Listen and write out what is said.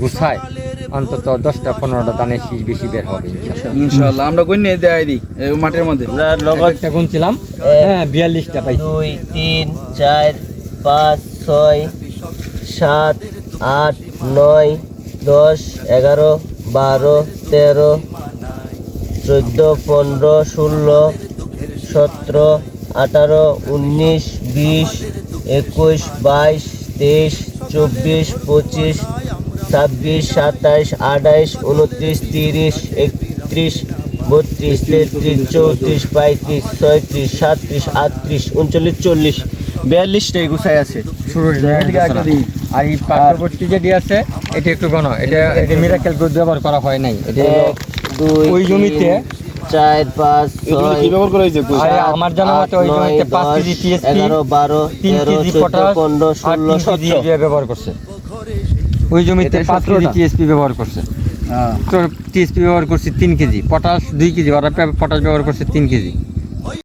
গুছায় অন্তত দশটা পনেরোটা দানের শীষ বেশি বের হবে। ইনশাআল্লাহ। ইনশাআল্লাহ আমরা কই নিয়ে দেয় দিই মাঠের মধ্যে। একটা গুনছিলাম। হ্যাঁ বিয়াল্লিশটা পাইছি। দুই তিন চার পাঁচ ছয় সাত আট নয় দশ এগারো বারো তেরো চোদ্দ পনেরো ষোলো সতেরো আঠারো উনিশ বিশ একুশ বাইশ তেইশ চব্বিশ পঁচিশ ছাব্বিশ সাতাইশ আঠাইশ উনত্রিশ তিরিশ একত্রিশ বত্রিশ তেত্রিশ চৌত্রিশ পঁয়ত্রিশ ছয়ত্রিশ সাতত্রিশ আটত্রিশ উনচল্লিশ চল্লিশ। বিয়াল্লিশটাই গুছাই আছে। আর এই পার্শ্ববর্তী যেটি আছে এটা একটু ঘন। এটা এটা মিরাকেল গ্রোথ ব্যবহার করা হয় নাই। এটা ওই জমিতে চার পাঁচ ছয় ব্যবহার করা হয়েছে? আমার জানা মতে ওই জমিতে পাঁচ কেজি টিএসপি এগারো বারো তেরো চোদ্দ পনেরো ষোলো সতেরো। ব্যবহার করছে। ওই জমিতে পাঁচ কেজি টিএসপি ব্যবহার করছে। হ্যাঁ। টিএসপি ব্যবহার করছে তিন কেজি পটাশ দুই কেজি ওরা পটাশ ব্যবহার করছে তিন কেজি।